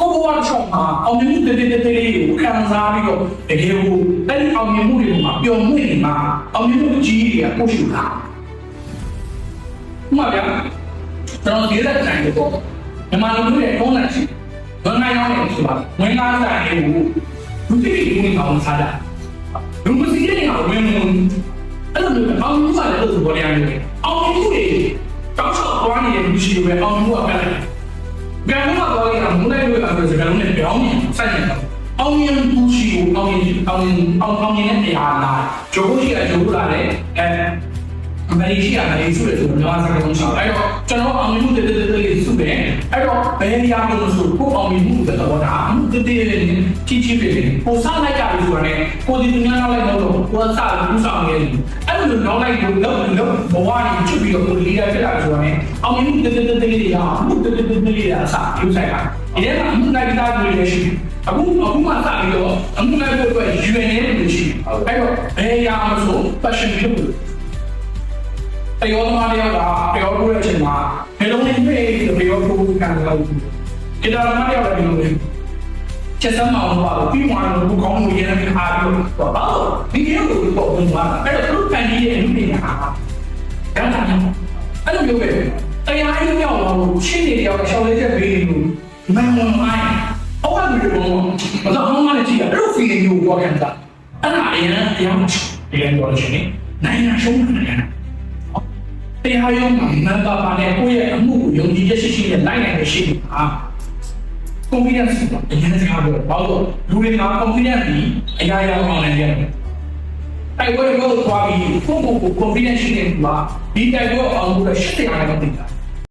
ကိုဘဝတစ်ချောင်းမှာအောင်မြင်မှုတည်တည်တည်လေးကိုခံစားပြီးတော့တကယ်ကိုအဲ့ဒီအောင်မြင်မှုတွေမှာပျော်မွေ့နေမှာအောင်မြင်မှုကြီးတွေကပို့ရှိတာမှန်ဗျာကျွန်တော်ဒီလက်ဆိုင်ကိုမြန်မာလူတွေထုံးတယ်ရှိဝန်နိုင်အောင်နေဆိုတာဝင်ကားဆိုင်ကိုလူတွေဝင်အောင်စားတာလူမစီးတဲ့အောင်ဝင်ဝင်အဲ့လိုမျိုးအောင်မြင်မှုလည်းလို့ပေါ်နေရတယ်အောင်မြင်မှုတွေတောက်ချောက်သွားနေတဲ့လူရှိတွေအောင်မြင်မှုကပဲ ကံမှာတော့ရမလို့လည်းအဲ့ဒါစကားလုံးနဲ့ပြောင်းနေစိုက်နေတာအောင်မြင်မှုရှိကိုအောင်မြင်အောင်မြင်အောင်အောင်မြင်တဲ့နေရာလားဂျိုးရှိကဂျိုးလာတယ်အဲအမေရိကန်ကနေစုတယ်ဆိုတော့မြန်မာစကားလုံးချောက်အဲ့တော့ကျွန်တော်အောင်မြင်မှုတည်းတည်းတည်းလေးစုတယ်အဲ့တော့ဘယ်နေရာမှာလို့ဆိုကိုအောင်မြင်မှုတဲ့တော့ဒါအမှုတည်းတည်းကြီးကြီးပဲပိုစားလိုက်ကြပြီဆိုတော့ကိုဒီသူများနောက်လိုက်တော့ကိုယ်စားလို့ဆောင်နေတယ်အဲ့လိုနောက်လိုက်လို့လောက်လောက်ဘဝကြီးချစ်ပြီးတော့ကိုလီယာဖြစ်လာဆိုတော့ အောင်မြင်မှုတည်းတည်းတည်းလေးရအောင်မှုတည်းတည်းတည်းလေးရအစားယူဆိုင်ပါဒီထဲမှာအမှုလိုက်တာတွေလည်းရှိအခုအခုမှစပြီးတော့အမှုလိုက်ဖို့အတွက် UN နဲ့လို့ရှိအဲ့တော့ဘယ်ရာမဆို passion ဖြစ်လို့တယောသမားတယောက်ကတယောကိုတဲ့အချိန်မှာဘယ်လိုလဲပြေးတယောကိုကန်လို့ဒီတော့မတယောက်လည်းဒီလိုချက်စမ်းမအောင်ပါလို့ပြီးမှတော့ဘုကောင်းလို့ရတဲ့အားပြီးတော့ဘာလို့ဒီလိုကိုပေါ့ဘုံပါအဲ့တော့သူကန်ကြီးရဲ့အမှုတွေဟာဒါတာအဲ့လိုမျိုးပဲ တရားရင်းရောက်တော့ရှင်းနေတယောက်ရှောင်းလေးချက်ပေးနေလို့မန်ဝန်မိုင်းအောက်ကလူတွေကတော့ဘာလို့မှလည်းကြည့်ရအဲ့လို feeling ကိုပေါ်ခံတာအဲ့ဒါအရင်အရင်ဒီလိုပြောလို့ရှိရင်နိုင်ငံရှုံးတယ်တရားရုံးမှာနံပါတ်ပါနဲ့ကိုယ့်ရဲ့အမှုကိုယုံကြည်ချက်ရှိရှိနဲ့လိုက်နိုင်ရရှိနေတာ confidence ကိုအရင်ကပြောဘာလို့လူတွေမှာ confidence ပြီးအရာရာအောင်နိုင်တယ်တိုက်ပွဲကိုသွားပြီးကိုယ့်ကိုယ်ကို confidence ရှိနေမှာဒီတိုက်ပွဲအောင်လို့ရှိတယ်ရတယ်မသိတာ